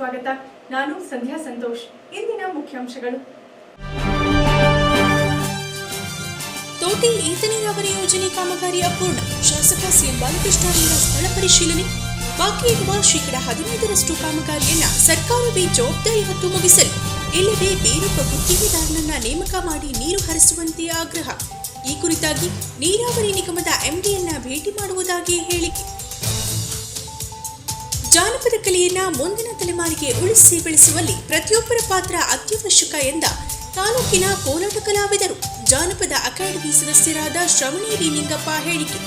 ಸ್ವಾಗತ. ನಾನು ಸಂಧ್ಯಾ ಸಂತೋಷ್. ಇಂದಿನ ಮುಖ್ಯಾಂಶಗಳು. ತೋಟಿ ಏತ ನೀರಾವರಿ ಯೋಜನೆ ಕಾಮಗಾರಿ ಅಪೂರ್ಣ ಶಾಸಕ ಸಿಎಂ ಬಾಲಕೃಷ್ಣರಿಂದ ಸ್ಥಳ ಪರಿಶೀಲನೆ. ಬಾಕಿ ಇರುವ ಶೇಕಡ ಹದಿನೈದರಷ್ಟು ಕಾಮಗಾರಿಯನ್ನ ಸರ್ಕಾರವೇ ಜವಾಬ್ದಾರಿ ಹೊತ್ತು ಮುಗಿಸಲು. ಇಲ್ಲದೆ ಬೇರೊಬ್ಬ ಗುತ್ತಿಗೆದಾರನನ್ನ ನೇಮಕ ಮಾಡಿ ನೀರು ಹರಿಸುವಂತೆ ಆಗ್ರಹ. ಈ ಕುರಿತಾಗಿ ನೀರಾವರಿ ನಿಗಮದ ಎಂಡಿಯನ್ನ ಭೇಟಿ ಮಾಡುವುದಾಗಿ ಹೇಳಿಕೆ. ಜಾನಪದ ಕಲೆಯನ್ನ ಮುಂದಿನ ತಲೆಮಾರಿಗೆ ಉಳಿಸಿ ಬೆಳೆಸುವಲ್ಲಿ ಪ್ರತಿಯೊಬ್ಬರ ಪಾತ್ರ ಅತ್ಯವಶ್ಯಕ ಎಂದ ತಾಲೂಕಿನ ಕೋಲಾಟ ಕಲಾವಿದರು. ಜಾನಪದ ಅಕಾಡೆಮಿ ಸದಸ್ಯರಾದ ಶ್ರವಣೇರಿ ನಿಂಗಪ್ಪ ಹೇಳಿಕೆ.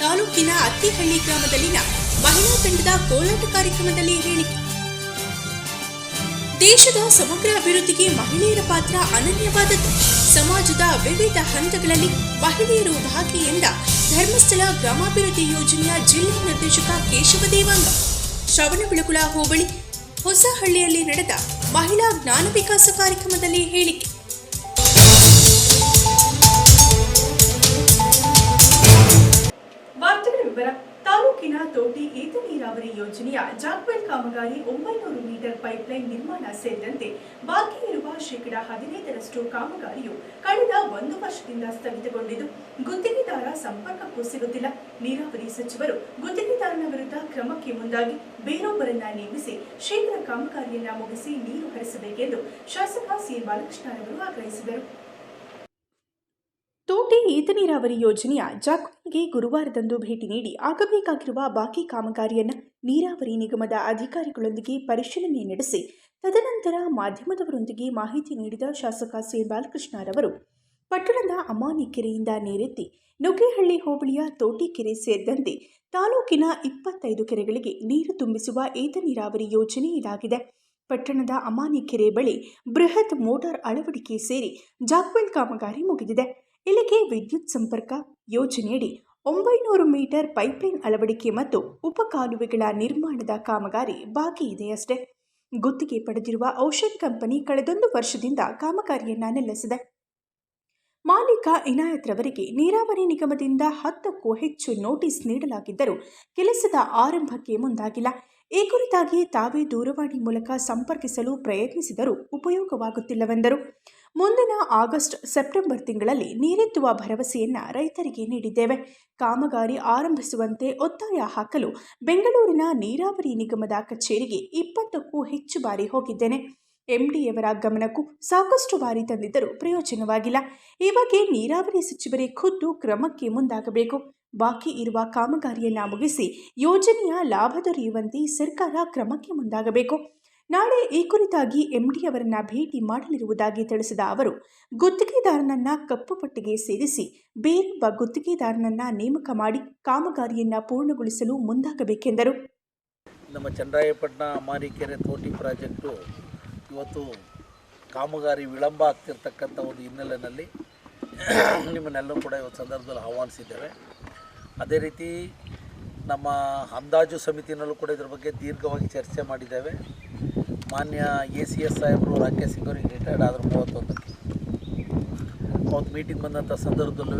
ತಾಲೂಕಿನ ಅತ್ತಿಹಳ್ಳಿ ಗ್ರಾಮದಲ್ಲಿನ ಮಹಿಳಾ ತಂಡದ ಕೋಲಾಟ ಕಾರ್ಯಕ್ರಮದಲ್ಲಿ ಹೇಳಿಕೆ. ದೇಶದ ಸಮಗ್ರ ಅಭಿವೃದ್ಧಿಗೆ ಮಹಿಳೆಯರ ಪಾತ್ರ ಅನನ್ಯವಾದದ್ದು. ಸಮಾಜದ ವಿವಿಧ ಹಂತಗಳಲ್ಲಿ ಮಹಿಳೆಯರು ಭಾಗಿ ಎಂದ ಧರ್ಮಸ್ಥಳ ಗ್ರಾಮಾಭಿವೃದ್ಧಿ ಯೋಜನೆಯ ಜಿಲ್ಲಾ ನಿರ್ದೇಶಕ ಕೇಶವ ದೇವಾಂಗ ಶ್ರವಣಬೆಳಗುಳ ಹೋಬಳಿ ಹೊಸಹಳ್ಳಿಯಲ್ಲಿ ನಡೆದ ಮಹಿಳಾ ಜ್ಞಾನ ವಿಕಾಸ ಕಾರ್ಯಕ್ರಮದಲ್ಲಿ ಹೇಳಿಕೆ. ವಾರ್ತೆಗಳ ವಿವರ ತಾಲೂಕಿನ ತೋಟಿ ಏತ ನೀರಾವರಿ ಯೋಜನೆಯ ಜಾಕ್ವೆಲ್ ಕಾಮಗಾರಿ ಒಂಬೈನೂರು ಮೀಟರ್ ಪೈಪ್ಲೈನ್ ನಿರ್ಮಾಣ ಸೇರಿದಂತೆ ಬಾಕಿ ಇರುವ ಶೇಕಡ ಹದಿನೈದರಷ್ಟು ಕಾಮಗಾರಿಯು ಕಳೆದ ಒಂದು ವರ್ಷದಿಂದ ಸ್ಥಗಿತಗೊಂಡಿದ್ದು, ಗುತ್ತಿಗೆದಾರ ಸಂಪರ್ಕಕ್ಕೂ ಸಿಗುತ್ತಿಲ್ಲ. ನೀರಾವರಿ ಸಚಿವರು ಗುತ್ತಿಗೆದಾರನ ವಿರುದ್ಧ ಕ್ರಮಕ್ಕೆ ಮುಂದಾಗಿ ಬೇರೊಬ್ಬರನ್ನ ನೇಮಿಸಿ ಶೀಘ್ರ ಕಾಮಗಾರಿಯನ್ನ ಮುಗಿಸಿ ನೀರು ಹರಿಸಬೇಕೆಂದು ಶಾಸಕ ಸಿ. ಬಾಲಕೃಷ್ಣರವರು ಆಗ್ರಹಿಸಿದರು. ತೋಟಿ ಏತ ನೀರಾವರಿ ಯೋಜನೆಯ ಜಾಕ್ವೆಲ್ಗೆ ಗುರುವಾರದಂದು ಭೇಟಿ ನೀಡಿ ಆಗಬೇಕಾಗಿರುವ ಬಾಕಿ ಕಾಮಗಾರಿಯನ್ನು ನೀರಾವರಿ ನಿಗಮದ ಅಧಿಕಾರಿಗಳೊಂದಿಗೆ ಪರಿಶೀಲನೆ ನಡೆಸಿ, ತದನಂತರ ಮಾಧ್ಯಮದವರೊಂದಿಗೆ ಮಾಹಿತಿ ನೀಡಿದ ಶಾಸಕ ಸಿ ಬಾಲಕೃಷ್ಣರವರು ಪಟ್ಟಣದ ಅಮಾನಿ ಕೆರೆಯಿಂದ ನೀರೆತ್ತಿ ನುಗ್ಗೇಹಳ್ಳಿ ಹೋಬಳಿಯ ತೋಟಿಕೆರೆ ಸೇರಿದಂತೆ ತಾಲೂಕಿನ ಇಪ್ಪತ್ತೈದು ಕೆರೆಗಳಿಗೆ ನೀರು ತುಂಬಿಸುವ ಏತ ನೀರಾವರಿ ಯೋಜನೆ ಇದಾಗಿದೆ. ಪಟ್ಟಣದ ಅಮಾನಿ ಕೆರೆ ಬಳಿ ಬೃಹತ್ ಮೋಟಾರ್ ಅಳವಡಿಕೆ ಸೇರಿ ಜಾಕ್ವೆಲ್ ಕಾಮಗಾರಿ ಮುಗಿದಿದೆ. ಇಲ್ಲಿಗೆ ವಿದ್ಯುತ್ ಸಂಪರ್ಕ ಯೋಜನೆಯಡಿ ಒಂಬೈನೂರು ಮೀಟರ್ ಪೈಪ್ಲೈನ್ ಅಳವಡಿಕೆ ಮತ್ತು ಉಪಕಾಲುವೆಗಳ ನಿರ್ಮಾಣದ ಕಾಮಗಾರಿ ಬಾಕಿ ಇದೆಯಷ್ಟೇ ಗುತ್ತಿಗೆ ಪಡೆದಿರುವ ಔಷಧ ಕಂಪನಿ ಕಳೆದೊಂದು ವರ್ಷದಿಂದ ಕಾಮಗಾರಿಯನ್ನ ನಿಲ್ಲಿಸಿದೆ. ಮಾಲೀಕ ಇನಾಯತ್ ರವರಿಗೆ ನೀರಾವರಿ ನಿಗಮದಿಂದ ಹತ್ತಕ್ಕೂ ಹೆಚ್ಚು ನೋಟಿಸ್ ನೀಡಲಾಗಿದ್ದರೂ ಕೆಲಸದ ಆರಂಭಕ್ಕೆ ಮುಂದಾಗಿಲ್ಲ. ಈ ಕುರಿತಾಗಿ ತಾವೇ ದೂರವಾಣಿ ಮೂಲಕ ಸಂಪರ್ಕಿಸಲು ಪ್ರಯತ್ನಿಸಿದರೂ ಉಪಯೋಗವಾಗುತ್ತಿಲ್ಲವೆಂದರು. ಮುಂದಿನ ಆಗಸ್ಟ್ ಸೆಪ್ಟೆಂಬರ್ ತಿಂಗಳಲ್ಲಿ ನೀರೆತ್ತುವ ಭರವಸೆಯನ್ನ ರೈತರಿಗೆ ನೀಡಿದ್ದೇವೆ. ಕಾಮಗಾರಿ ಆರಂಭಿಸುವಂತೆ ಒತ್ತಾಯ ಹಾಕಲು ಬೆಂಗಳೂರಿನ ನೀರಾವರಿ ನಿಗಮದ ಕಚೇರಿಗೆ ಇಪ್ಪತ್ತಕ್ಕೂ ಹೆಚ್ಚು ಬಾರಿ ಹೋಗಿದ್ದೇನೆ. ಎಂಡಿಯವರ ಗಮನಕ್ಕೂ ಸಾಕಷ್ಟು ಬಾರಿ ತಂದಿದ್ದರೂ ಪ್ರಯೋಜನವಾಗಿಲ್ಲ. ಈ ಬಗ್ಗೆ ನೀರಾವರಿ ಸಚಿವರೇ ಖುದ್ದು ಕ್ರಮಕ್ಕೆ ಮುಂದಾಗಬೇಕು. ಬಾಕಿ ಇರುವ ಕಾಮಗಾರಿಯನ್ನ ಮುಗಿಸಿ ಯೋಜನೆಯ ಲಾಭ ದೊರೆಯುವಂತೆ ಸರ್ಕಾರ ಕ್ರಮಕ್ಕೆ ಮುಂದಾಗಬೇಕು. ನಾಳೆ ಈ ಕುರಿತಾಗಿ ಎಂಡಿಯವರನ್ನ ಭೇಟಿ ಮಾಡಲಿರುವುದಾಗಿ ತಿಳಿಸಿದ ಅವರು, ಗುತ್ತಿಗೆದಾರನನ್ನ ಕಪ್ಪು ಪಟ್ಟಿಗೆ ಸೇರಿಸಿ ಬೇರೊಬ್ಬ ಗುತ್ತಿಗೆದಾರನನ್ನ ನೇಮಕ ಮಾಡಿ ಕಾಮಗಾರಿಯನ್ನ ಪೂರ್ಣಗೊಳಿಸಲು ಮುಂದಾಗಬೇಕೆಂದರು. ನಮ್ಮ ಚಂದ್ರಾಯಪಟ್ಟಣ ಮಾರಿಕೆರೆ ತೋಟಿ ಪ್ರಾಜೆಕ್ಟು ಇವತ್ತು ಕಾಮಗಾರಿ ವಿಳಂಬ ಆಗ್ತಿರ್ತಕ್ಕಂಥ ಒಂದು ಹಿನ್ನೆಲೆಯಲ್ಲಿ ನಿಮ್ಮನ್ನೆಲ್ಲರೂ ಕೂಡ ಇವತ್ತು ಸಂದರ್ಭದಲ್ಲಿ ಆಹ್ವಾನಿಸಿದ್ದೇವೆ. ಅದೇ ರೀತಿ ನಮ್ಮ ಅಂದಾಜು ಸಮಿತಿನಲ್ಲೂ ಕೂಡ ಇದ್ರ ಬಗ್ಗೆ ದೀರ್ಘವಾಗಿ ಚರ್ಚೆ ಮಾಡಿದ್ದೇವೆ. ಮಾನ್ಯ ಎ ಸಿ ಎಸ್ ಸಾಹೇಬರು ರಾಕೇಶ್ ಸಿಂಗ್ ಅವರಿಗೆ ರಿಟೈರ್ಡ್ ಆದರು ಮೂವತ್ತೊಂದಕ್ಕೆ. ಅವತ್ತು ಮೀಟಿಂಗ್ ಬಂದಂಥ ಸಂದರ್ಭದಲ್ಲೂ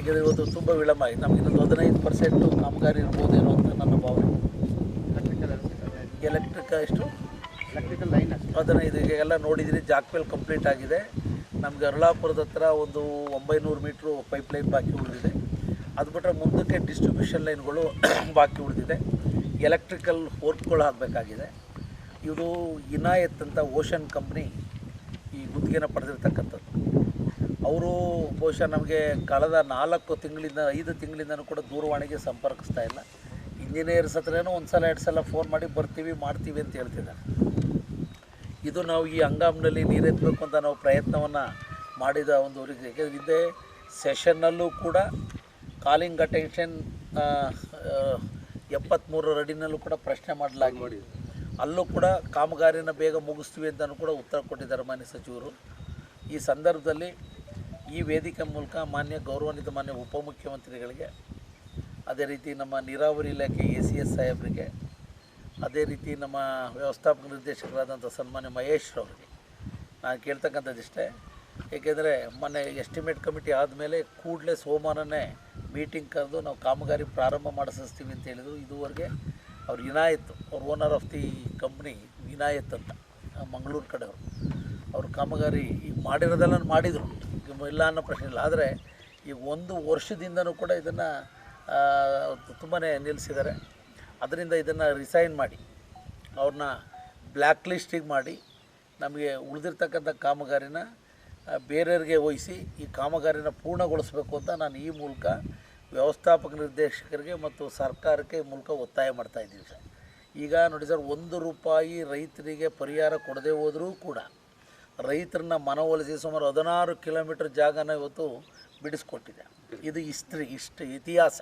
ಈಗ ಇವತ್ತು ತುಂಬ ವಿಳಂಬ ಆಗಿದೆ ನಮಗೆ ಇನ್ನೊಂದು ಹದಿನೈದು ಪರ್ಸೆಂಟು ಕಾಮಗಾರಿ ಇರ್ಬೋದೇನೋ ಅಂತ ನನ್ನ ಭಾವನೆ. ಎಲೆಕ್ಟ್ರಿಕ್ ಎಷ್ಟು? ಎಲೆಕ್ಟ್ರಿಕಲ್ ಲೈನ್ ಹದಿನೈದು ಈಗೆಲ್ಲ ನೋಡಿದ್ರಿ ಜಾಕ್ವೆಲ್ ಕಂಪ್ಲೀಟ್ ಆಗಿದೆ. ನಮಗೆ ಅರಳಾಪುರದ ಹತ್ರ ಒಂದು ಒಂಬೈನೂರು ಮೀಟ್ರು ಪೈಪ್ಲೈನ್ ಬಾಕಿ ಉಳಿದಿದೆ. ಅದು ಬಿಟ್ಟರೆ ಮುಂದಕ್ಕೆ ಡಿಸ್ಟ್ರಿಬ್ಯೂಷನ್ ಲೈನ್ಗಳು ಬಾಕಿ ಉಳಿದಿದೆ. ಎಲೆಕ್ಟ್ರಿಕಲ್ ವರ್ಕ್ಗಳು ಆಗಬೇಕಾಗಿದೆ. ಇದು ಇನಾಯತ್ ಅಂತ ಓಷನ್ ಕಂಪ್ನಿ ಈ ಗುತ್ತಿಗೆನ ಪಡೆದಿರ್ತಕ್ಕಂಥದ್ದು. ಅವರು ಬಹುಶಃ ನಮಗೆ ಕಳೆದ ನಾಲ್ಕು ತಿಂಗಳಿಂದ, ಐದು ತಿಂಗಳಿಂದನೂ ಕೂಡ ದೂರವಾಣಿಗೆ ಸಂಪರ್ಕಿಸ್ತಾ ಇಲ್ಲ. ಇಂಜಿನಿಯರ್ಸ್ ಹತ್ರನೂ ಒಂದು ಸಲ ಎರಡು ಸಲ ಫೋನ್ ಮಾಡಿ ಬರ್ತೀವಿ, ಮಾಡ್ತೀವಿ ಅಂತ ಹೇಳ್ತಿದ್ದಾರೆ. ಇದು ನಾವು ಈ ಹಂಗಾಮಿನಲ್ಲಿ ನೀರೆತ್ತಬೇಕು ಅಂತ ನಾವು ಪ್ರಯತ್ನವನ್ನು ಮಾಡಿದ ಒಂದು ಊರಿಗೆ ಯಾಕೆಂದರೆ ಹಿಂದೆ ಸೆಷನ್ನಲ್ಲೂ ಕೂಡ ಕಾಲಿಂಗ್ ಅಟೆನ್ಷನ್ ಎಪ್ಪತ್ತ್ಮೂರರ ಅಡಿನಲ್ಲೂ ಕೂಡ ಪ್ರಶ್ನೆ ಮಾಡಲಾಗಿ ಅಲ್ಲೂ ಕೂಡ ಕಾಮಗಾರಿನ ಬೇಗ ಮುಗಿಸ್ತೀವಿ ಅಂತಲೂ ಕೂಡ ಉತ್ತರ ಕೊಟ್ಟಿದ್ದಾರೆ ಮಾನ್ಯ ಸಚಿವರು. ಈ ಸಂದರ್ಭದಲ್ಲಿ ಈ ವೇದಿಕೆ ಮೂಲಕ ಮಾನ್ಯ ಗೌರವಾನ್ವಿತ ಮಾನ್ಯ ಉಪಮುಖ್ಯಮಂತ್ರಿಗಳಿಗೆ ಅದೇ ರೀತಿ ನಮ್ಮ ನೀರಾವರಿ ಇಲಾಖೆ ಎ ಸಿ ಎಸ್ ಸಾಹೇಬರಿಗೆ ಅದೇ ರೀತಿ ನಮ್ಮ ವ್ಯವಸ್ಥಾಪಕ ನಿರ್ದೇಶಕರಾದಂಥ ಸನ್ಮಾನ್ಯ ಮಹೇಶ್ ಅವರಿಗೆ ನಾನು ಕೇಳ್ತಕ್ಕಂಥದ್ದಿಷ್ಟೇ. ಏಕೆಂದರೆ ಮೊನ್ನೆ ಎಸ್ಟಿಮೇಟ್ ಕಮಿಟಿ ಆದಮೇಲೆ ಕೂಡಲೇ ಸೋಮವಾರನೇ ಮೀಟಿಂಗ್ ಕರೆದು ನಾವು ಕಾಮಗಾರಿ ಪ್ರಾರಂಭ ಮಾಡಿಸ್ತೀವಿ ಅಂತ ಹೇಳಿದ್ರು. ಇದುವರೆಗೆ ಅವ್ರು ವಿನಾಯತ್, ಅವ್ರ owner of the company Vinayat ಅಂತ, ಮಂಗಳೂರು ಕಡೆಯವರು. ಅವ್ರ ಕಾಮಗಾರಿ ಈಗ ಮಾಡಿರೋದೆಲ್ಲ ಮಾಡಿದರು. ಇಲ್ಲ ಅನ್ನೋ ಪ್ರಶ್ನೆ ಇಲ್ಲ. ಆದರೆ ಈಗ ಒಂದು ವರ್ಷದಿಂದನೂ ಕೂಡ ಇದನ್ನು ತುಂಬಾ ನಿಲ್ಲಿಸಿದ್ದಾರೆ. ಅದರಿಂದ ಇದನ್ನು ರಿಸೈನ್ ಮಾಡಿ, ಅವ್ರನ್ನ ಬ್ಲ್ಯಾಕ್ ಲಿಸ್ಟಿಗೆ ಮಾಡಿ, ನಮಗೆ ಉಳಿದಿರ್ತಕ್ಕಂಥ ಕಾಮಗಾರಿನ ಬೇರೆಯವ್ರಿಗೆ ವಹಿಸಿ ಈ ಕಾಮಗಾರಿನ ಪೂರ್ಣಗೊಳಿಸಬೇಕು ಅಂತ ನಾನು ಈ ಮೂಲಕ ವ್ಯವಸ್ಥಾಪಕ ನಿರ್ದೇಶಕರಿಗೆ ಮತ್ತು ಸರ್ಕಾರಕ್ಕೆ ಮೂಲಕ ಒತ್ತಾಯ ಮಾಡ್ತಾಯಿದ್ದೀವಿ ಸರ್. ಈಗ ನೋಡಿ ಸರ್, ಒಂದು ರೂಪಾಯಿ ರೈತರಿಗೆ ಪರಿಹಾರ ಕೊಡದೇ ಹೋದರೂ ಕೂಡ ರೈತರನ್ನ ಮನವೊಲಿಸಿ ಸುಮಾರು ಹದಿನಾರು ಕಿಲೋಮೀಟರ್ ಜಾಗನ ಇವತ್ತು ಬಿಡಿಸ್ಕೊಟ್ಟಿದೆ. ಇದು ಹಿಸ್ಟ್ರಿ ಇಷ್ಟು ಇತಿಹಾಸ.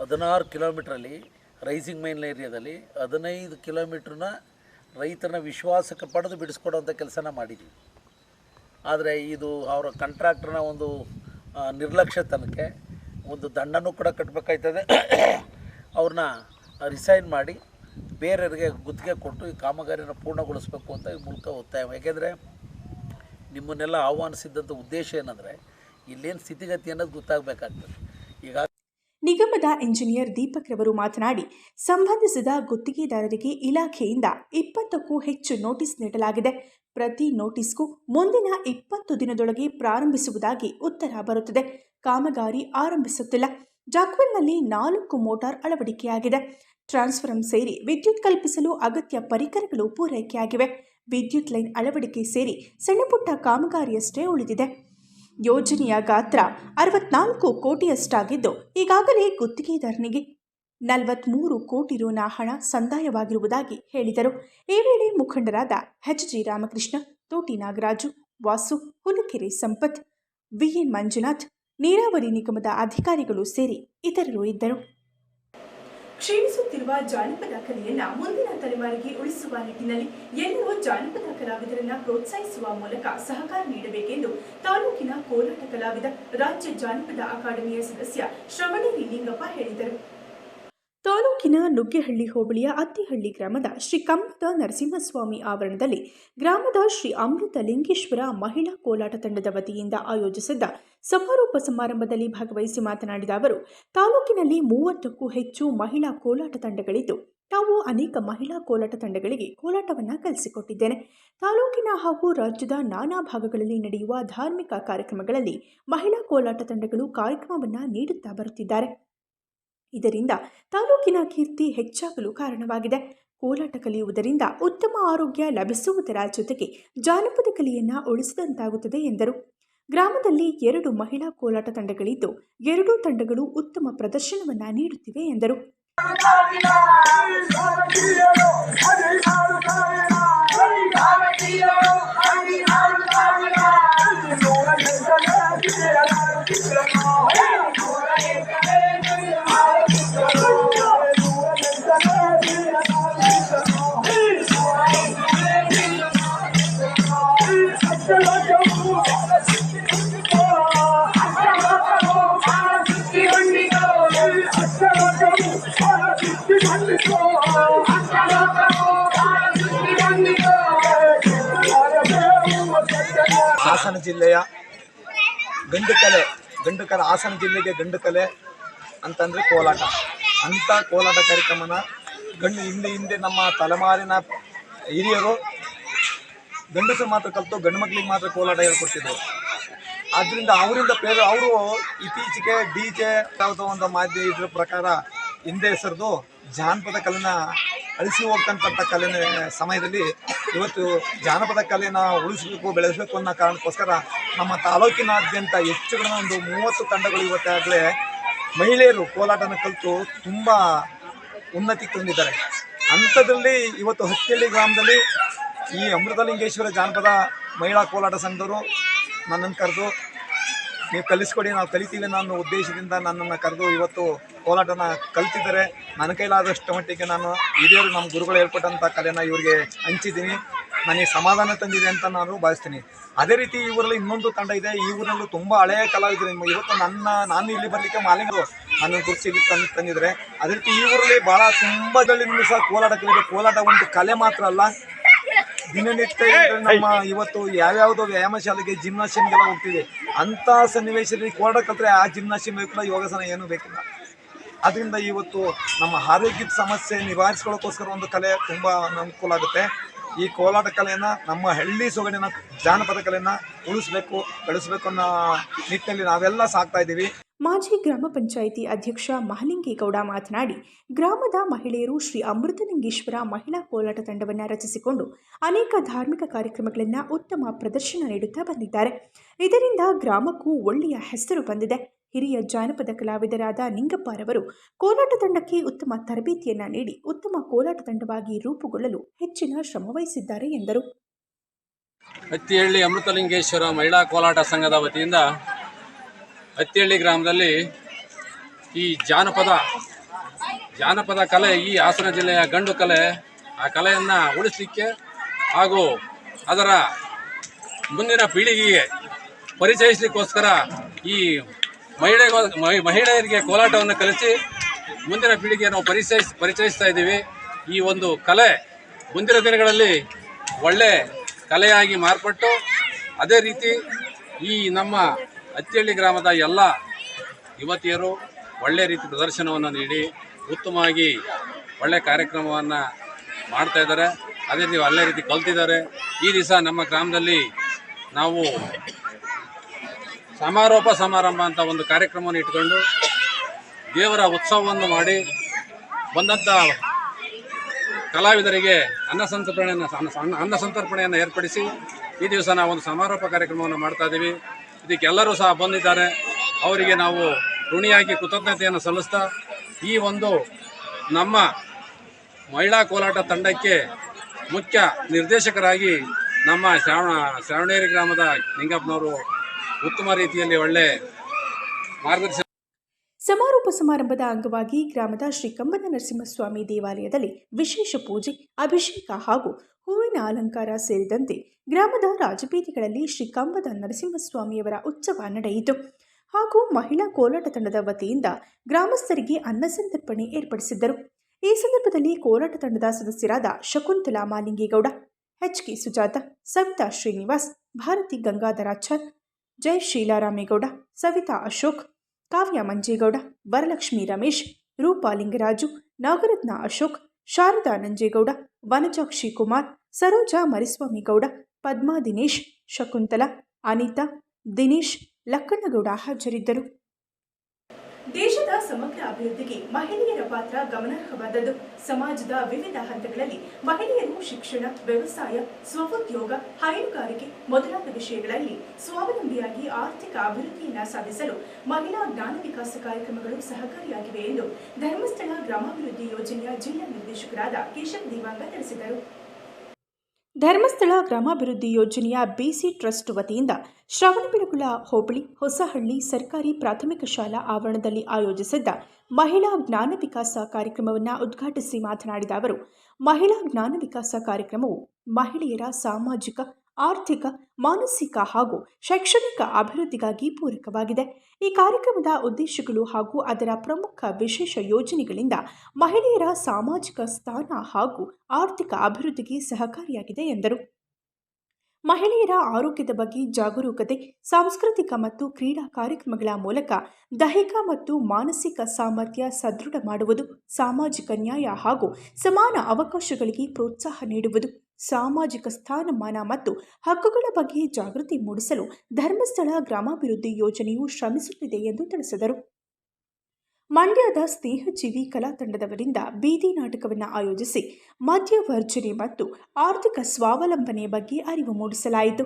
ಹದಿನಾರು ಕಿಲೋಮೀಟ್ರಲ್ಲಿ ರೈಸಿಂಗ್ ಮೈನ್ ಏರಿಯಾದಲ್ಲಿ ಹದಿನೈದು ಕಿಲೋಮೀಟ್ರನ್ನ ರೈತರನ್ನ ವಿಶ್ವಾಸಕ್ಕೆ ಪಡೆದು ಬಿಡಿಸ್ಕೊಡೋಂಥ ಕೆಲಸನ ಮಾಡಿದ್ದೀವಿ. ಆದರೆ ಇದು ಅವರ ಕಾಂಟ್ರಾಕ್ಟ್ರನ ಒಂದು ನಿರ್ಲಕ್ಷ್ಯತನಕ್ಕೆ ಒಂದು ದಂಡನೂ ಕೂಡ ಕಟ್ಟಬೇಕಾಯ್ತದೆ ಅವ್ರನ್ನ ರಿಸೈನ್ ಮಾಡಿ ಬೇರೆಯವರಿಗೆ ಗುತ್ತಿಗೆ ಕೊಟ್ಟು ಈ ಕಾಮಗಾರಿಯನ್ನು ಪೂರ್ಣಗೊಳಿಸಬೇಕು ಅಂತ ಈ ಮೂಲಕ ಒತ್ತಾಯ. ಯಾಕೆಂದರೆ ನಿಮ್ಮನ್ನೆಲ್ಲ ಆಹ್ವಾನಿಸಿದ್ದಂಥ ಉದ್ದೇಶ ಏನಂದರೆ ಇಲ್ಲೇನು ಸ್ಥಿತಿಗತಿ ಅನ್ನೋದು ಗೊತ್ತಾಗಬೇಕಾಗ್ತದೆ. ನಿಗಮದ ಇಂಜಿನಿಯರ್ ದೀಪಕ್ ರವರು ಮಾತನಾಡಿ, ಸಂಬಂಧಿಸಿದ ಗುತ್ತಿಗೆದಾರರಿಗೆ ಇಲಾಖೆಯಿಂದ ಇಪ್ಪತ್ತಕ್ಕೂ ಹೆಚ್ಚು ನೋಟಿಸ್ ನೀಡಲಾಗಿದೆ. ಪ್ರತಿ ನೋಟಿಸ್ಗೂ ಮುಂದಿನ ಇಪ್ಪತ್ತು ದಿನದೊಳಗೆ ಪ್ರಾರಂಭಿಸುವುದಾಗಿ ಉತ್ತರ ಬರುತ್ತದೆ. ಕಾಮಗಾರಿ ಆರಂಭಿಸುತ್ತಿಲ್ಲ. ಜಾಕ್ವೆಲ್ನಲ್ಲಿ ನಾಲ್ಕು ಮೋಟಾರ್ ಅಳವಡಿಕೆಯಾಗಿದೆ. ಟ್ರಾನ್ಸ್ಫರಂ ಸೇರಿ ವಿದ್ಯುತ್ ಕಲ್ಪಿಸಲು ಅಗತ್ಯ ಪರಿಕರಗಳು ಪೂರೈಕೆಯಾಗಿವೆ. ವಿದ್ಯುತ್ ಲೈನ್ ಅಳವಡಿಕೆ ಸೇರಿ ಸಣ್ಣಪುಟ್ಟ ಕಾಮಗಾರಿಯಷ್ಟೇ ಉಳಿದಿದೆ. ಯೋಜನೆಯ ಗಾತ್ರ ಅರವತ್ನಾಲ್ಕು ಕೋಟಿಯಷ್ಟಾಗಿದ್ದು, ಈಗಾಗಲೇ ಗುತ್ತಿಗೆದಾರನಿಗೆ ನಲವತ್ಮೂರು ಕೋಟಿ ರೂನ ಹಣ ಸಂದಾಯವಾಗಿರುವುದಾಗಿ ಹೇಳಿದರು. ಈ ವೇಳೆ ಮುಖಂಡರಾದ H. G. Ramakrishna, Thoti Nagaraju, Vasu, Hulikere Sampath V N Manjunath, ನೀರಾವರಿ ನಿಗಮದ ಅಧಿಕಾರಿಗಳು ಸೇರಿ ಇತರರು ಇದ್ದರು. ಕ್ಷೀಣಿಸುತ್ತಿರುವ ಜಾನಪದ ಕಲೆಯನ್ನ ಮುಂದಿನ ತಲೆಮಾರಿಗೆ ಉಳಿಸುವ ನಿಟ್ಟಿನಲ್ಲಿ ಎಲ್ಲರೂ ಜಾನಪದ ಕಲಾವಿದರನ್ನ ಪ್ರೋತ್ಸಾಹಿಸುವ ಮೂಲಕ ಸಹಕಾರ ನೀಡಬೇಕೆಂದು ತಾಲೂಕಿನ ಕೋಲಾಟ ಕಲಾವಿದ ರಾಜ್ಯ ಜಾನಪದ ಅಕಾಡೆಮಿಯ ಸದಸ್ಯ ಶ್ರವಣಿ ಲಿಂಗಪ್ಪ ಹೇಳಿದರು. ತಾಲೂಕಿನ ನುಗ್ಗೆಹಳ್ಳಿ ಹೋಬಳಿಯ ಅತ್ತಿಹಳ್ಳಿ ಗ್ರಾಮದ ಶ್ರೀ ಕಮ್ಮದ ನರಸಿಂಹಸ್ವಾಮಿ ಆವರಣದಲ್ಲಿ ಗ್ರಾಮದ ಶ್ರೀ ಅಮೃತ ಲಿಂಗೇಶ್ವರ ಮಹಿಳಾ ಕೋಲಾಟ ತಂಡದ ವತಿಯಿಂದ ಆಯೋಜಿಸಿದ್ದ ಸಮಾರೋಪ ಸಮಾರಂಭದಲ್ಲಿ ಭಾಗವಹಿಸಿ ಮಾತನಾಡಿದ ಅವರು, ತಾಲೂಕಿನಲ್ಲಿ ಮೂವತ್ತಕ್ಕೂ ಹೆಚ್ಚು ಮಹಿಳಾ ಕೋಲಾಟ ತಂಡಗಳಿದ್ದು, ತಾವು ಅನೇಕ ಮಹಿಳಾ ಕೋಲಾಟ ತಂಡಗಳಿಗೆ ಕೋಲಾಟವನ್ನು ಕಲಿಸಿಕೊಟ್ಟಿದ್ದೇನೆ. ತಾಲೂಕಿನ ಹಾಗೂ ರಾಜ್ಯದ ನಾನಾ ಭಾಗಗಳಲ್ಲಿ ನಡೆಯುವ ಧಾರ್ಮಿಕ ಕಾರ್ಯಕ್ರಮಗಳಲ್ಲಿ ಮಹಿಳಾ ಕೋಲಾಟ ತಂಡಗಳು ಕಾರ್ಯಕ್ರಮವನ್ನು ನೀಡುತ್ತಾ ಬರುತ್ತಿದ್ದಾರೆ. ಇದರಿಂದ ತಾಲೂಕಿನ ಕೀರ್ತಿ ಹೆಚ್ಚಾಗಲು ಕಾರಣವಾಗಿದೆ ಕೋಲಾಟ ಕಲಿಯುವುದರಿಂದ ಉತ್ತಮ ಆರೋಗ್ಯ ಲಭಿಸುವುದರ ಜೊತೆಗೆ ಜಾನಪದ ಕಲೆಯನ್ನು ಉಳಿಸಿದಂತಾಗುತ್ತದೆ ಎಂದರು ಗ್ರಾಮದಲ್ಲಿ ಎರಡು ಮಹಿಳಾ ಕೋಲಾಟ ತಂಡಗಳಿದ್ದು ಎರಡೂ ತಂಡಗಳು ಉತ್ತಮ ಪ್ರದರ್ಶನವನ್ನು ನೀಡುತ್ತಿವೆ ಎಂದರು ಹಾಸನ ಜಿಲ್ಲೆಯ ಗಂಡು ಕಲೆ ಗಂಡು ಕಲೆ ಹಾಸನ ಜಿಲ್ಲೆಗೆ ಗಂಡು ಕಲೆ ಅಂತಂದರೆ ಕೋಲಾಟ. ಅಂಥ ಕೋಲಾಟ ಕಾರ್ಯಕ್ರಮನ ಗಂಡು ಹಿಂದೆ ಹಿಂದೆ ನಮ್ಮ ತಲೆಮಾರಿನ ಹಿರಿಯರು ಗಂಡಸರು ಮಾತ್ರ ಕಲಿತು, ಗಂಡು ಮಕ್ಕಳಿಗೆ ಮಾತ್ರ ಕೋಲಾಟ ಹೇಳ್ಕೊಡ್ತಿದ್ರು. ಆದ್ದರಿಂದ ಅವರಿಂದ ಪ್ರೇರ ಅವರು ಇತ್ತೀಚೆಗೆ ಡಿ ಜೆ ಯಾವುದೋ ಒಂದು ಮಾಧ್ಯಮ ಇದ್ರ ಪ್ರಕಾರ ಹಿಂದೆ ಹೆಸರಿದು ಜಾನಪದ ಕಲೆನ ಅಳಿಸಿ ಹೋಗ್ತಕ್ಕಂಥ ಕಲೆನ ಸಮಯದಲ್ಲಿ ಇವತ್ತು ಜಾನಪದ ಕಲೆನ ಉಳಿಸಬೇಕು, ಬೆಳೆಸಬೇಕು ಅನ್ನೋ ಕಾರಣಕ್ಕೋಸ್ಕರ ನಮ್ಮ ತಾಲೂಕಿನಾದ್ಯಂತ ಹೆಚ್ಚು ಕಡಿಮೆ ಒಂದು ಮೂವತ್ತು ತಂಡಗಳು ಇವತ್ತಾಗಲೇ ಮಹಿಳೆಯರು ಕೋಲಾಟನ ಕಲಿತು ತುಂಬ ಉನ್ನತಿ ತಂದಿದ್ದಾರೆ. ಅಂಥದ್ರಲ್ಲಿ ಇವತ್ತು ಹತ್ತಿಹಳ್ಳಿ ಗ್ರಾಮದಲ್ಲಿ ಈ ಅಮೃತಲಿಂಗೇಶ್ವರ ಜಾನಪದ ಮಹಿಳಾ ಕೋಲಾಟ ಸಂಘದವರು ನನ್ನನ್ನು ಕರೆದು ನೀವು ಕಲಿಸ್ಕೊಡಿ, ನಾವು ಕಲಿತೀವಿ ಅನ್ನೋ ಉದ್ದೇಶದಿಂದ ನನ್ನನ್ನು ಕರೆದು ಇವತ್ತು ಕೋಲಾಟನ ಕಲ್ತಿದ್ದಾರೆ. ನನ್ನ ಕೈಲಾದಷ್ಟು ಮಟ್ಟಿಗೆ ನಾನು ಹಿರಿಯರು, ನಮ್ಮ ಗುರುಗಳು ಹೇಳ್ಕೊಟ್ಟಂಥ ಕಲೆನ ಇವರಿಗೆ ಹಂಚಿದ್ದೀನಿ. ನನಗೆ ಸಮಾಧಾನ ತಂದಿದೆ ಅಂತ ನಾನು ಭಾವಿಸ್ತೀನಿ. ಅದೇ ರೀತಿ ಈ ಊರಲ್ಲಿ ಇನ್ನೊಂದು ತಂಡ ಇದೆ. ಈ ಊರಲ್ಲೂ ತುಂಬ ಹಳೆಯ ಕಲಾವಿದರು ಇವತ್ತು ನನ್ನ, ನಾನು ಇಲ್ಲಿ ಬರಲಿಕ್ಕೆ ಮಾಲಿಂಗರು ನನ್ನ ಇಲ್ಲಿ ತಂದು, ತಂದಿದ್ದಾರೆ. ಅದೇ ರೀತಿ ಈ ಊರಲ್ಲಿ ಭಾಳ ತುಂಬ ಜನರಿಂದ ಸಹ ಕೋಲಾಟ ಕಲಿಬೇಕು ಕೋಲಾಟ ಒಂದು ಕಲೆ ಮಾತ್ರ ಅಲ್ಲ. ದಿನನಿತ್ಯ ನಮ್ಮ ಇವತ್ತು ಯಾವ್ಯಾವುದೋ ವ್ಯಾಯಾಮ ಶಾಲೆಗೆ ಜಿಮ್ನಾಶಿಯಮ್ಗೆಲ್ಲ ಹೋಗ್ತೀವಿ ಅಂತ ಸನ್ನಿವೇಶದಲ್ಲಿ ಕೋಲಾಟ ಕಲ್ತ್ರೆ ಆ ಜಿಮ್ನಾಶಿಯಮ್ ಕೂಡ ಯೋಗಾಸನ ಏನು ಬೇಕಿಲ್ಲ. ಅದರಿಂದ ಇವತ್ತು ನಮ್ಮ ಆರೋಗ್ಯದ ಸಮಸ್ಯೆ ನಿವಾರಿಸ್ಕೊಳ್ಳೋಕ್ಕೋಸ್ಕರ ಒಂದು ಕಲೆ ತುಂಬ ಅನುಕೂಲ ಆಗುತ್ತೆ. ಈ ಕೋಲಾಟ ಕಲೆಯನ್ನು ನಮ್ಮ ಹಳ್ಳಿ ಸೊಗಡಿನ ಜಾನಪದ ಕಲೆಯನ್ನು ಉಳಿಸ್ಬೇಕು ಬೆಳೆಸಬೇಕು ಅನ್ನೋ ನಿಟ್ಟಿನಲ್ಲಿ ನಾವೆಲ್ಲ ಸಾಕ್ತಾ ಇದ್ದೀವಿ. ಮಾಜಿ ಗ್ರಾಮ ಪಂಚಾಯಿತಿ ಅಧ್ಯಕ್ಷ ಮಹಲಿಂಗೇಗೌಡ ಮಾತನಾಡಿ, ಗ್ರಾಮದ ಮಹಿಳೆಯರು ಶ್ರೀ ಅಮೃತಲಿಂಗೇಶ್ವರ ಮಹಿಳಾ ಕೋಲಾಟ ತಂಡವನ್ನು ರಚಿಸಿಕೊಂಡು ಅನೇಕ ಧಾರ್ಮಿಕ ಕಾರ್ಯಕ್ರಮಗಳನ್ನು ಉತ್ತಮ ಪ್ರದರ್ಶನ ನೀಡುತ್ತಾ ಬಂದಿದ್ದಾರೆ. ಇದರಿಂದ ಗ್ರಾಮಕ್ಕೂ ಒಳ್ಳೆಯ ಹೆಸರು ಬಂದಿದೆ. ಹಿರಿಯ ಜಾನಪದ ಕಲಾವಿದರಾದ ನಿಂಗಪ್ಪರವರು ಕೋಲಾಟ ತಂಡಕ್ಕೆ ಉತ್ತಮ ತರಬೇತಿಯನ್ನ ನೀಡಿ ಉತ್ತಮ ಕೋಲಾಟ ತಂಡವಾಗಿ ರೂಪುಗೊಳ್ಳಲು ಹೆಚ್ಚಿನ ಶ್ರಮವಹಿಸಿದ್ದಾರೆ ಎಂದರು. ಹತ್ತಿಹಳ್ಳಿ ಅಮೃತಲಿಂಗೇಶ್ವರ ಮಹಿಳಾ ಕೋಲಾಟ ಸಂಘದ ವತಿಯಿಂದ ಹತ್ತಿಹಳ್ಳಿ ಗ್ರಾಮದಲ್ಲಿ ಈ ಜಾನಪದ ಜಾನಪದ ಕಲೆ ಈ ಹಾಸನ ಜಿಲ್ಲೆಯ ಗಂಡು ಕಲೆ. ಆ ಕಲೆಯನ್ನು ಉಳಿಸಲಿಕ್ಕೆ ಹಾಗೂ ಅದರ ಮುಂದಿನ ಪೀಳಿಗೆಗೆ ಪರಿಚಯಿಸಲಿಕ್ಕೋಸ್ಕರ ಈ ಮಹಿಳೆ ಮಹಿಳೆಯರಿಗೆ ಕೋಲಾಟವನ್ನು ಕಲಿಸಿ ಮುಂದಿನ ಪೀಳಿಗೆ ನಾವು ಪರಿಚಯಿಸ್, ಪರಿಚಯಿಸ್ತಾ ಇದ್ದೀವಿ. ಈ ಒಂದು ಕಲೆ ಮುಂದಿನ ದಿನಗಳಲ್ಲಿ ಒಳ್ಳೆ ಕಲೆಯಾಗಿ ಮಾರ್ಪಟ್ಟು ಅದೇ ರೀತಿ ಈ ನಮ್ಮ ಹತ್ತಿಹಳ್ಳಿ ಗ್ರಾಮದ ಎಲ್ಲ ಯುವತಿಯರು ಒಳ್ಳೆ ರೀತಿ ಪ್ರದರ್ಶನವನ್ನು ನೀಡಿ ಉತ್ತಮವಾಗಿ ಒಳ್ಳೆ ಕಾರ್ಯಕ್ರಮವನ್ನು ಮಾಡ್ತಾ ಇದ್ದಾರೆ. ಅದೇ ರೀತಿ ಒಳ್ಳೆ ರೀತಿ ಕಲ್ತಿದ್ದಾರೆ. ಈ ದಿವಸ ನಮ್ಮ ಗ್ರಾಮದಲ್ಲಿ ನಾವು ಸಮಾರೋಪ ಸಮಾರಂಭ ಅಂತ ಒಂದು ಕಾರ್ಯಕ್ರಮವನ್ನು ಇಟ್ಕೊಂಡು ದೇವರ ಉತ್ಸವವನ್ನು ಮಾಡಿ ಬಂದಂಥ ಕಲಾವಿದರಿಗೆ ಅನ್ನ ಸಂತರ್ಪಣೆಯನ್ನು ಅನ್ನ ಸಂತರ್ಪಣೆಯನ್ನು ಏರ್ಪಡಿಸಿ ಈ ದಿವಸ ನಾವು ಒಂದು ಸಮಾರೋಪ ಕಾರ್ಯಕ್ರಮವನ್ನು ಮಾಡ್ತಾ ಇದ್ದೀವಿ ಇದಕ್ಕೆಲ್ಲರೂ ಸಹ ಬಂದಿದ್ದಾರೆ. ಅವರಿಗೆ ನಾವು ಋಣಿಯಾಗಿ ಕೃತಜ್ಞತೆಯನ್ನು ಸಲ್ಲಿಸ್ತಾ ಈ ಒಂದು ನಮ್ಮ ಮಹಿಳಾ ಕೋಲಾಟ ತಂಡಕ್ಕೆ ಮುಖ್ಯ ನಿರ್ದೇಶಕರಾಗಿ ನಮ್ಮ ಶ್ರಾವಣ, ಶ್ರಾವಣೇರಿ ಗ್ರಾಮದ ನಿಂಗಪ್ಪನವರು ಉತ್ತಮ ರೀತಿಯಲ್ಲಿ ಒಳ್ಳೆ ಮಾರ್ಗದರ್ಶನ ಸಮಾರೋಪ ಸಮಾರಂಭದ ಅಂಗವಾಗಿ ಗ್ರಾಮದ ಶ್ರೀ ಕಂಬದ ನರಸಿಂಹಸ್ವಾಮಿ ದೇವಾಲಯದಲ್ಲಿ ವಿಶೇಷ ಪೂಜೆ, ಅಭಿಷೇಕ ಹಾಗೂ ಹೂವಿನ ಅಲಂಕಾರ ಸೇರಿದಂತೆ ಗ್ರಾಮದ ರಾಜಬೀದಿಗಳಲ್ಲಿ ಶ್ರೀ ಕಂಬದ ನರಸಿಂಹಸ್ವಾಮಿಯವರ ಉತ್ಸವ ನಡೆಯಿತು. ಹಾಗೂ ಮಹಿಳಾ ಕೋಲಾಟ ತಂಡದ ವತಿಯಿಂದ ಗ್ರಾಮಸ್ಥರಿಗೆ ಅನ್ನ ಸಂತರ್ಪಣೆ ಏರ್ಪಡಿಸಿದ್ದರು. ಈ ಸಂದರ್ಭದಲ್ಲಿ ಕೋಲಾಟ ತಂಡದ ಸದಸ್ಯರಾದ ಶಕುಂತಲಾ ಮಾಲಿಂಗೇಗೌಡ, ಎಚ್ ಕೆ ಸುಜಾತ, ಸವಿತಾ ಶ್ರೀನಿವಾಸ್, ಭಾರತಿ ಗಂಗಾಧರಾಚಾರ್ ಜಯ ಶೀಲಾರಾಮೇಗೌಡ ಸವಿತಾ ಅಶೋಕ್, ಕಾವ್ಯ ಮಂಜೇಗೌಡ, ವರಲಕ್ಷ್ಮಿ ರಮೇಶ್, ರೂಪಾ ಲಿಂಗರಾಜು, ನಾಗರತ್ನ ಅಶೋಕ್, ಶಾರದಾ ನಂಜೇಗೌಡ, ವನಜಾಕ್ಷಿ ಕುಮಾರ್ ಸರೋಜಾ ಮರಿಸ್ವಾಮಿಗೌಡ ಪದ್ಮಾ ದಿನೇಶ್, ಶಕುಂತಲಾ, ಅನಿತಾ, ದಿನೇಶ್, ಲಕ್ಕಣ್ಣಗೌಡ ಹಾಜರಿದ್ದರು. ದೇಶದ ಸಮಗ್ರ ಅಭಿವೃದ್ಧಿಗೆ ಮಹಿಳೆಯರ ಪಾತ್ರ ಗಮನಾರ್ಹವಾದದ್ದು. ಸಮಾಜದ ವಿವಿಧ ಹಂತಗಳಲ್ಲಿ ಮಹಿಳೆಯರು ಶಿಕ್ಷಣ, ವ್ಯವಸಾಯ, ಸ್ವಉದ್ಯೋಗ, ಹೈನುಗಾರಿಕೆ ಮೊದಲಾದ ವಿಷಯಗಳಲ್ಲಿ ಸ್ವಾವಲಂಬಿಯಾಗಿ ಆರ್ಥಿಕ ಅಭಿವೃದ್ಧಿಯನ್ನು ಸಾಧಿಸಲು ಮಹಿಳಾ ಜ್ಞಾನ ವಿಕಾಸ ಕಾರ್ಯಕ್ರಮಗಳು ಸಹಕಾರಿಯಾಗಿವೆ ಎಂದು ಧರ್ಮಸ್ಥಳ ಗ್ರಾಮಾಭಿವೃದ್ಧಿ ಯೋಜನೆಯ ಜಿಲ್ಲಾ ನಿರ್ದೇಶಕರಾದ ಕೇಶವ ದೇವಾಂಗ ತಿಳಿಸಿದರು. ಧರ್ಮಸ್ಥಳ ಗ್ರಾಮಾಭಿವೃದ್ಧಿ ಯೋಜನೆಯ ಬಿಸಿ ಟ್ರಸ್ಟ್ ವತಿಯಿಂದ ಶ್ರವಣಬೆಳಗೊಳ ಹೋಬಳಿ ಹೊಸಹಳ್ಳಿ ಸರ್ಕಾರಿ ಪ್ರಾಥಮಿಕ ಶಾಲಾ ಆವರಣದಲ್ಲಿ ಆಯೋಜಿಸಿದ್ದ ಮಹಿಳಾ ಜ್ಞಾನ ವಿಕಾಸ ಕಾರ್ಯಕ್ರಮವನ್ನು ಉದ್ಘಾಟಿಸಿ ಮಾತನಾಡಿದ ಅವರು, ಮಹಿಳಾ ಜ್ಞಾನ ವಿಕಾಸ ಕಾರ್ಯಕ್ರಮವು ಮಹಿಳೆಯರ ಸಾಮಾಜಿಕ ಆರ್ಥಿಕ, ಮಾನಸಿಕ ಹಾಗೂ ಶೈಕ್ಷಣಿಕ ಅಭಿವೃದ್ಧಿಗಾಗಿ ಪೂರಕವಾಗಿದೆ. ಈ ಕಾರ್ಯಕ್ರಮದ ಉದ್ದೇಶಗಳು ಹಾಗೂ ಅದರ ಪ್ರಮುಖ ವಿಶೇಷ ಯೋಜನೆಗಳಿಂದ ಮಹಿಳೆಯರ ಸಾಮಾಜಿಕ ಸ್ಥಾನ ಹಾಗೂ ಆರ್ಥಿಕ ಅಭಿವೃದ್ಧಿಗೆ ಸಹಕಾರಿಯಾಗಿದೆ ಎಂದರು. ಮಹಿಳೆಯರ ಆರೋಗ್ಯದ ಬಗ್ಗೆ ಜಾಗರೂಕತೆ, ಸಾಂಸ್ಕೃತಿಕ ಮತ್ತು ಕ್ರೀಡಾ ಕಾರ್ಯಕ್ರಮಗಳ ಮೂಲಕ ದೈಹಿಕ ಮತ್ತು ಮಾನಸಿಕ ಸಾಮರ್ಥ್ಯ ಸದೃಢ ಮಾಡುವುದು ಸಾಮಾಜಿಕ ನ್ಯಾಯ ಹಾಗೂ ಸಮಾನ ಅವಕಾಶಗಳಿಗೆ ಪ್ರೋತ್ಸಾಹ ನೀಡುವುದು ಸಾಮಾಜಿಕ ಸ್ಥಾನಮಾನ ಮತ್ತು ಹಕ್ಕುಗಳ ಬಗ್ಗೆ ಜಾಗೃತಿ ಮೂಡಿಸಲು ಧರ್ಮಸ್ಥಳ ಗ್ರಾಮಾಭಿವೃದ್ಧಿ ಯೋಜನೆಯು ಶ್ರಮಿಸುತ್ತಿದೆ ಎಂದು ತಿಳಿಸಿದರು. ಮಂಡ್ಯದ ಸ್ನೇಹಜೀವಿ ಕಲಾ ತಂಡದವರಿಂದ ಬೀದಿ ನಾಟಕವನ್ನು ಆಯೋಜಿಸಿ ಮದ್ಯವರ್ಜನೆ ಮತ್ತು ಆರ್ಥಿಕ ಸ್ವಾವಲಂಬನೆ ಬಗ್ಗೆ ಅರಿವು ಮೂಡಿಸಲಾಯಿತು.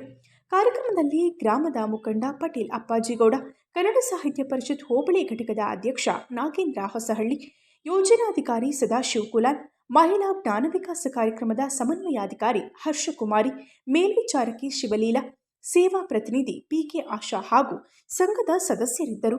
ಕಾರ್ಯಕ್ರಮದಲ್ಲಿ ಗ್ರಾಮದ ಮುಖಂಡ ಪಟೇಲ್ ಅಪ್ಪಾಜಿಗೌಡ, ಕನ್ನಡ ಸಾಹಿತ್ಯ ಪರಿಷತ್ ಹೋಬಳಿ ಘಟಕದ ಅಧ್ಯಕ್ಷ ನಾಗೇಂದ್ರ ಹೊಸಹಳ್ಳಿ, ಯೋಜನಾಧಿಕಾರಿ ಸದಾಶಿವ್ ಕುಲಾನ್, ಮಹಿಳಾ ಜ್ಞಾನ ವಿಕಾಸ ಕಾರ್ಯಕ್ರಮದ ಸಮನ್ವಯಾಧಿಕಾರಿ ಹರ್ಷಕುಮಾರಿ, ಮೇಲ್ವಿಚಾರಕಿ ಶಿವಲೀಲಾ, ಸೇವಾ ಪ್ರತಿನಿಧಿ ಪಿಕೆ ಆಶಾ ಹಾಗೂ ಸಂಘದ ಸದಸ್ಯರಿದ್ದರು.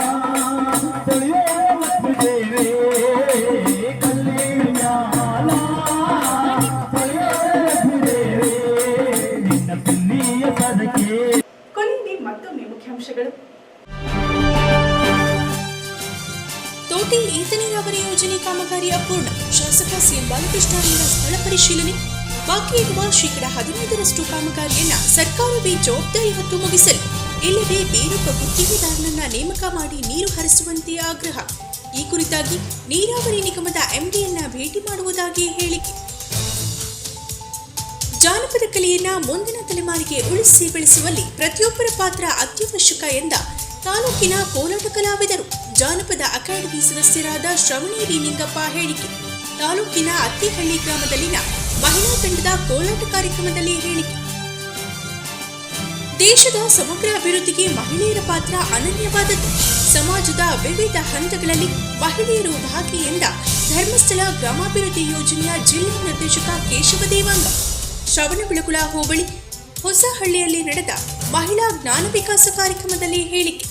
ಯೋಜನೆ ಕಾಮಗಾರಿ ಅಪೂರ್ಣ ಶಾಸಕ ಸಿಎಂ ಬಾಲಕೃಷ್ಣರಿಂದ ಸ್ಥಳ ಪರಿಶೀಲನೆ. ಬಾಕಿ ಇರುವ ಶೇಕಡ ಹದಿನೈದರಷ್ಟು ಕಾಮಗಾರಿಯನ್ನ ಸರ್ಕಾರವೇ ಜವಾಬ್ದಾರಿ ಹೊತ್ತು ಮುಗಿಸಲು. ಇಲ್ಲವೇ ಬೇರೊಬ್ಬ ಗುತ್ತಿಗೆದಾರನನ್ನ ನೇಮಕ ಮಾಡಿ ನೀರು ಹರಿಸುವಂತೆ ಆಗ್ರಹ. ಈ ಕುರಿತಾಗಿ ನೀರಾವರಿ ನಿಗಮದ ಎಂಡಿಯನ್ನ ಭೇಟಿ ಮಾಡುವುದಾಗಿ ಹೇಳಿಕೆ. ಜಾನಪದ ಕಲೆಯನ್ನ ಮುಂದಿನ ತಲೆಮಾರಿಗೆ ಉಳಿಸಿ ಬೆಳೆಸುವಲ್ಲಿ ಪ್ರತಿಯೊಬ್ಬರ ಪಾತ್ರ ಅತ್ಯವಶ್ಯಕ ಎಂದ ತಾಲೂಕಿನ ಕೋಲಾಟ ಕಲಾವಿದರು. ಜಾನಪದ ಅಕಾಡೆಮಿ ಸದಸ್ಯರಾದ ಶ್ರವಣೇರಿ ನಿಂಗಪ್ಪ ಹೇಳಿಕೆ. ತಾಲೂಕಿನ ಅತ್ತಿಹಳ್ಳಿ ಗ್ರಾಮದಲ್ಲಿನ ಮಹಿಳಾ ತಂಡದ ಕೋಲಾಟ ಕಾರ್ಯಕ್ರಮದಲ್ಲಿ ಹೇಳಿಕೆ. ದೇಶದ ಸಮಗ್ರ ಅಭಿವೃದ್ಧಿಗೆ ಮಹಿಳೆಯರ ಪಾತ್ರ ಅನನ್ಯವಾದದ್ದು. ಸಮಾಜದ ವಿವಿಧ ಹಂತಗಳಲ್ಲಿ ಮಹಿಳೆಯರು ಭಾಗಿ ಎಂದ ಧರ್ಮಸ್ಥಳ ಗ್ರಾಮಾಭಿವೃದ್ಧಿ ಯೋಜನೆಯ ಜಿಲ್ಲಾ ನಿರ್ದೇಶಕ ಕೇಶವ ದೇವಾಂಗ ಶ್ರವಣಬೆಳಗುಳ ಹೋಬಳಿ ಹೊಸಹಳ್ಳಿಯಲ್ಲಿ ನಡೆದ ಮಹಿಳಾ ಜ್ಞಾನ ವಿಕಾಸ ಕಾರ್ಯಕ್ರಮದಲ್ಲಿ ಹೇಳಿಕೆ.